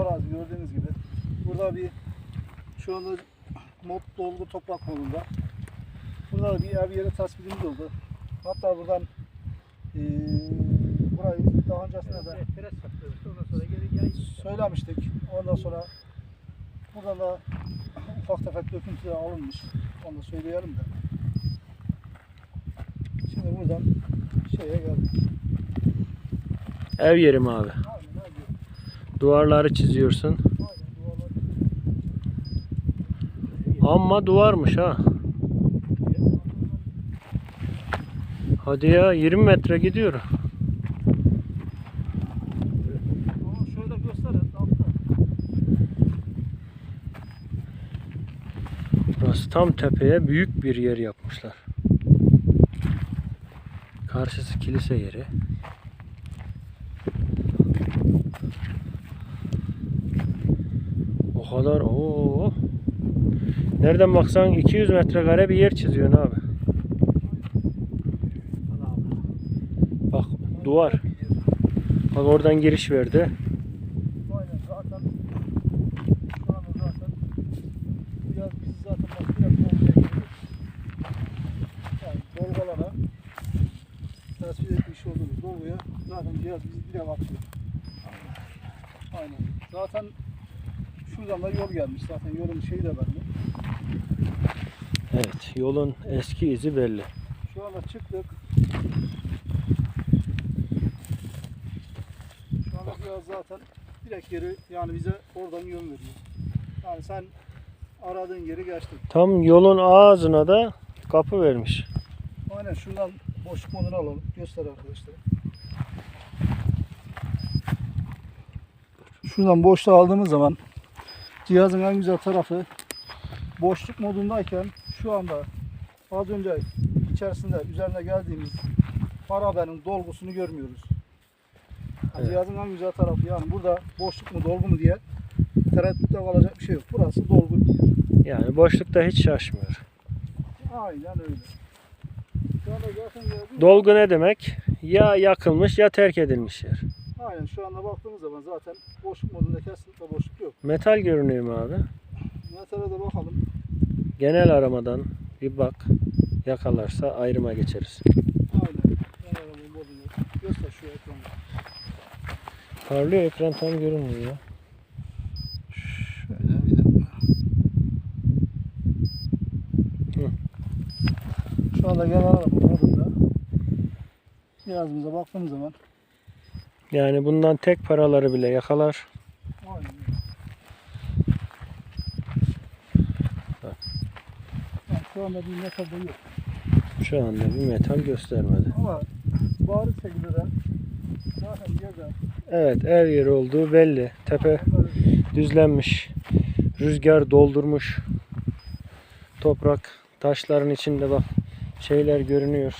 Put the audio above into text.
arazi gördüğünüz gibi. Burada bir şu anda mod dolgu toprak modunda. Burada da bir ev yeri tespitimiz oldu. Hatta buradan eee burayı daha öncesinde de söylemiştik. Ondan sonra buradan da ufak tefek döküntüler alınmış. Onu da söyleyelim de. Şimdi buradan şeye geldik. Ev yeri mi abi? Duvarları çiziyorsun. Amma duvarmış ha. Hadi ya 20 metre gidiyor. Burası tam tepeye büyük bir yer yapmışlar. Karşısı kilise yeri. Kadar o. Nereden baksan 200 metrekare bir yer çiziyorsun abi. Bak duvar. Bak oradan giriş verdi. Tespit etmiş olduğumuz dolguya zaten cihaz bizi direkt atıyor. Aynen. Zaten şuradan da yol gelmiş zaten yolun şeyi de belli. Evet yolun eski izi belli. Şu anda çıktık. Şu anda biraz zaten direkt geri yani bize oradan yön veriyor. Yani sen aradığın yeri geçtin. Tam yolun ağzına da kapı vermiş. Aynen şundan boşluk modunu alalım. Göster arkadaşlar. Şuradan boşluğu aldığımız zaman cihazın en güzel tarafı boşluk modundayken şu anda az önce içerisinde üzerine geldiğimiz arabanın dolgusunu görmüyoruz. Evet. Cihazın en güzel tarafı yani burada boşluk mu dolgu mu diye tereddütte kalacak bir şey yok. Burası dolgu bir yer. Yani boşlukta hiç şaşmıyor. Aynen öyle. Dolgu ne demek? Ya yakılmış ya terk edilmiş yer. Aynen şu anda baktığımız zaman zaten boşluk modunda kesinlikle boşluk yok. Metal görünüyor mu abi? Metale de bakalım. Genel aramadan bir bak. Yakalarsa ayrıma geçeriz. Aynen. Ben arabanın modunu göster şu ekranda. Parlıyor ekran tam görünmüyor ya. Şöyle bir dakika. Hı. Şu anda genel araba modunda cihazımıza baktığımız zaman Yani bundan tek paraları bile yakalar. aynen öyle. Bak. Yani şu anda bir metal de yok. Şu anda bir metal göstermedi. Ama bariz şekilde de zaten yerde Evet ev yeri olduğu belli. Tepe düzlenmiş. Rüzgar doldurmuş. Toprak taşların içinde bak şeyler görünüyor.